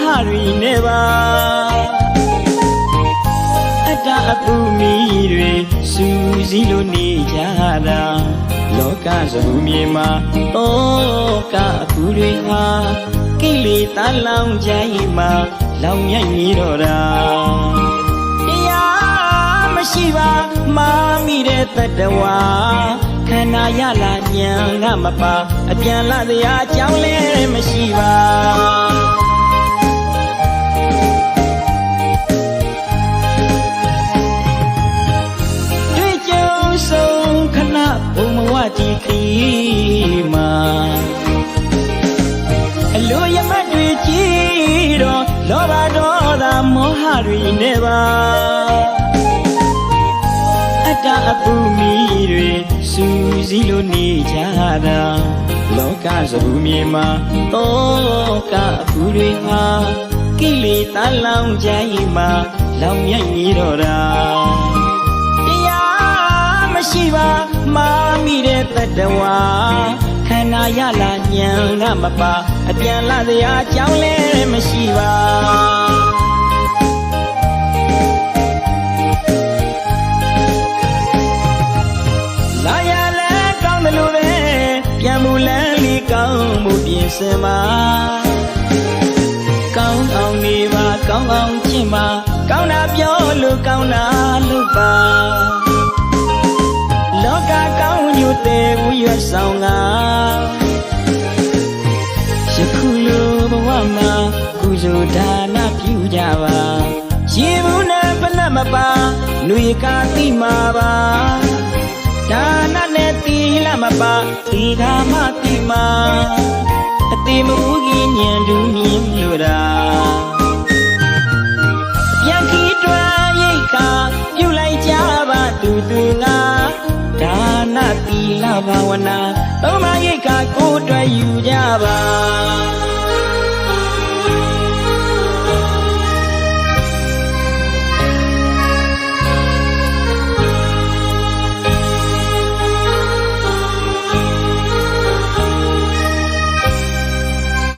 ဟတွေနဲ့ပါအတ္တအပူမီတွေစူးစီးလို့နေကြတာလောကစမှုမြေမှာတောကအပူတွေဟာကိလေသာလောင်ကြိုင်မှာလောင်မြိုက်နေတော့တာတရားမရှိပါမာမိတဲ့တတဝါခန္ဓာရလာညံကမပါအပြန်လာတရားအကြောင်းလဲမရှိပါ တီခီမှာအလိုရမတ်တွေကြည်တော့လောဘဒေါသမောဟတွေနဲ့ပါအတ္တအပူမီတွေစူးစီးလို့နေကြတာလောကစဘူးမြေမှာတောကအပူတွေဟာကိလေသာလောင်ကြိုင်မှာလောင်မြိုက်နေတော့တာတရားမရှိပါမာမိ တဲ့တတဝါခန္ဓာရလာညံကမပါအပြန်လာတရားအကြောင်းလဲမရှိပါလာရလဲကောင်းတယ်လို့ပဲပြန်မူလန်းလေးကောင်းမှုပြင်စင်ပါကောင်းအောင်နေပါကောင်းအောင်ချင့်ပါကောင်းတာပြောလို့ကောင်းတာလို့ပါလောက ကောင်းညိုတဲ့ဘူးရွတ်ဆောင်ကယခုလိုဘဝမှာကုသိုလ်ဒါနပြုကြပါရေဘူးနဲ့ပနတ်မပါຫນွေကာတိမာပါဒါနနဲ့သီလမပါသီဃာမတိမာအတိမ ဘာဝနာသုံးပါးရိတ်ခါကိုယ်တွေ့ယူကြပါ